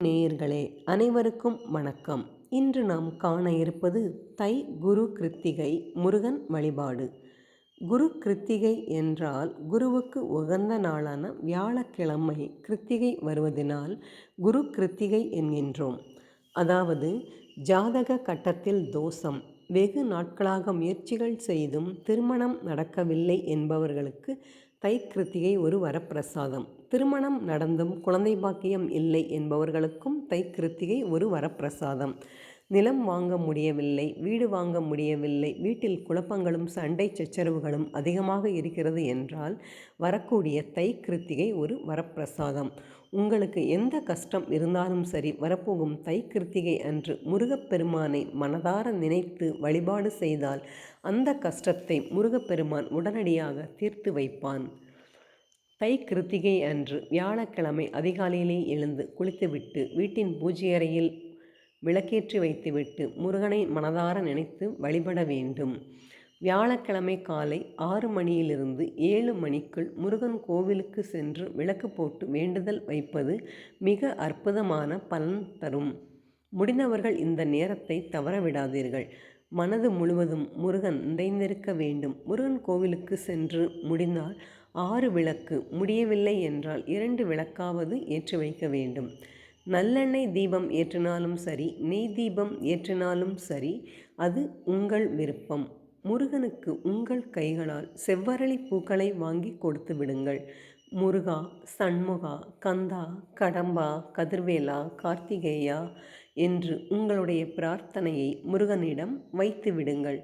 நேயர்களே அனைவருக்கும் வணக்கம். இன்று நாம் காண இருப்பது தை குரு கிருத்திகை முருகன் வழிபாடு. குரு கிருத்திகை என்றால் குருவுக்கு உகந்த நாளான வியாழக்கிழமை கிருத்திகை வருவதனால் குரு கிருத்திகை என்கின்றோம். அதாவது ஜாதக கட்டத்தில் தோஷம் வெகு நாட்களாக முயற்சிகள் செய்தும் திருமணம் நடக்கவில்லை என்பவர்களுக்கு தை கிருத்திகை ஒரு வரப்பிரசாதம். திருமணம் நடந்தும் குழந்தை பாக்கியம் இல்லை என்பவர்களுக்கும் தைக்கிருத்திகை ஒரு வரப்பிரசாதம். நிலம் வாங்க முடியவில்லை வீடு வாங்க முடியவில்லை வீட்டில் குழப்பங்களும் சண்டை சச்சரவுகளும் அதிகமாக இருக்கிறது என்றால் வரக்கூடிய தை கிருத்திகை ஒரு வரப்பிரசாதம். உங்களுக்கு எந்த கஷ்டம் இருந்தாலும் சரி வரப்போகும் தை கிருத்திகை அன்று முருகப்பெருமானை மனதார நினைத்து வழிபாடு செய்தால் அந்த கஷ்டத்தை முருகப்பெருமான் உடனடியாக தீர்த்து வைப்பான். தை கிருத்திகை அன்று வியாழக்கிழமை அதிகாலையிலே எழுந்து குளித்துவிட்டு வீட்டின் பூஜை அறையில் விளக்கேற்றி வைத்துவிட்டு முருகனை மனதார நினைத்து வழிபட வேண்டும். வியாழக்கிழமை காலை ஆறு மணியிலிருந்து ஏழு மணிக்குள் முருகன் கோவிலுக்கு சென்று விளக்கு போட்டு வேண்டுதல் வைப்பது மிக அற்புதமான பலன் தரும். முடிந்தவர்கள் இந்த நேரத்தை தவறவிடாதீர்கள். மனது முழுவதும் முருகன் நிறைந்திருக்க வேண்டும். முருகன் கோவிலுக்கு சென்று முடிந்தால் ஆறு விளக்கு. முடியவில்லை என்றால் இரண்டு விளக்காவது ஏற்றி வைக்க வேண்டும். நல்லெண்ணெய் தீபம் ஏற்றினாலும் சரி நெய் தீபம் ஏற்றினாலும் சரி அது உங்கள் விருப்பம். முருகனுக்கு உங்கள் கைகளால் செவ்வரளி பூக்களை வாங்கி கொடுத்து விடுங்கள். முருகா சண்முகா கந்தா கடம்பா கதிர்வேலா கார்த்திகேயா என்று உங்களுடைய பிரார்த்தனையை முருகனிடம் வைத்து விடுங்கள்.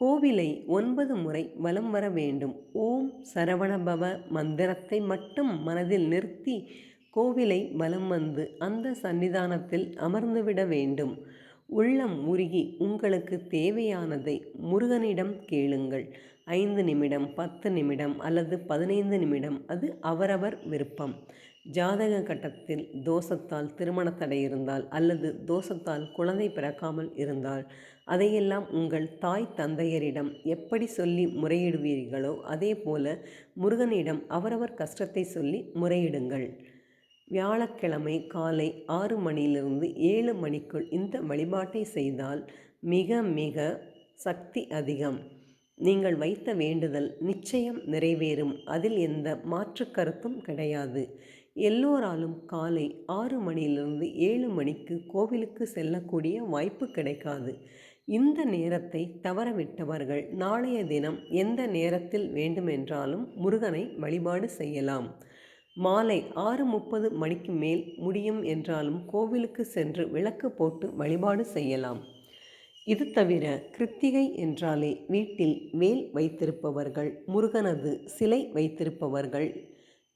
கோவிலை ஒன்பது முறை வலம் வர வேண்டும். ஓம் சரவணபவ மந்திரத்தை மட்டும் மனதில் நிறுத்தி கோவிலை வலம் வந்து அந்த சன்னிதானத்தில் அமர்ந்துவிட வேண்டும். உள்ளம் உருகி உங்களுக்கு தேவையானதை முருகனிடம் கேளுங்கள். ஐந்து நிமிடம் பத்து நிமிடம் அல்லது பதினைந்து நிமிடம் அது அவரவர் விருப்பம். ஜாதக கட்டத்தில் தோஷத்தால் திருமண தடை இருந்தால் அல்லது தோஷத்தால் குழந்தை பிறக்காமல் இருந்தால் அதையெல்லாம் உங்கள் தாய் தந்தையரிடம் எப்படி சொல்லி முறையிடுவீர்களோ அதே போல முருகனிடம் அவரவர் கஷ்டத்தை சொல்லி முறையிடுங்கள். வியாழக்கிழமை காலை ஆறு மணியிலிருந்து ஏழு மணிக்குள் இந்த வழிபாட்டை செய்தால் மிக மிக சக்தி அதிகம். நீங்கள் வைத்த வேண்டுதல் நிச்சயம் நிறைவேறும். அதில் எந்த மாற்று கருத்தும் கிடையாது. எல்லோராலும் காலை ஆறு மணியிலிருந்து ஏழு மணிக்கு கோவிலுக்கு செல்லக்கூடிய வாய்ப்பு கிடைக்காது. இந்த நேரத்தை தவறவிட்டவர்கள் நாளைய தினம் எந்த நேரத்தில் வேண்டுமென்றாலும் முருகனை வழிபாடு செய்யலாம். மாலை ஆறு முப்பது மணிக்கு மேல் முடியும் என்றாலும் கோவிலுக்கு சென்று விளக்கு போட்டு வழிபாடு செய்யலாம். இது தவிர கிருத்திகை என்றாலே வீட்டில் வேல் வைத்திருப்பவர்கள் முருகனது சிலை வைத்திருப்பவர்கள்.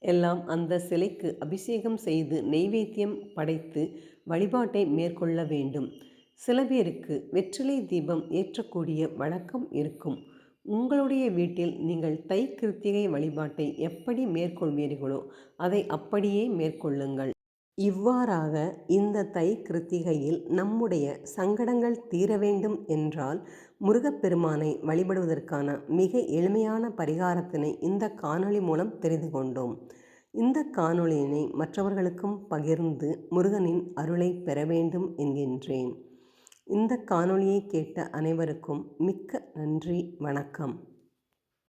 எல்லாம் அந்த சிலைக்கு அபிஷேகம் செய்து நெய்வேத்தியம் படைத்து வழிபாட்டை மேற்கொள்ள வேண்டும். சில பேருக்கு வெற்றிலை தீபம் ஏற்றக்கூடிய வழக்கம் இருக்கும். உங்களுடைய வீட்டில் நீங்கள் தை கிருத்திகை வழிபாட்டை எப்படி மேற்கொள்வீர்களோ அதை அப்படியே மேற்கொள்ளுங்கள். இவ்வாறாக இந்த தை கிருத்திகையில் நம்முடைய சங்கடங்கள் தீர வேண்டும் என்றால் முருகப்பெருமானை வழிபடுவதற்கான மிக எளிமையான பரிகாரத்தினை இந்த காணொளி மூலம் தெரிந்து கொண்டோம். இந்த காணொளியினை மற்றவர்களுக்கும் பகிர்ந்து முருகனின் அருளை பெற வேண்டும் என்கின்றேன். இந்த காணொளியை கேட்ட அனைவருக்கும் மிக்க நன்றி வணக்கம்.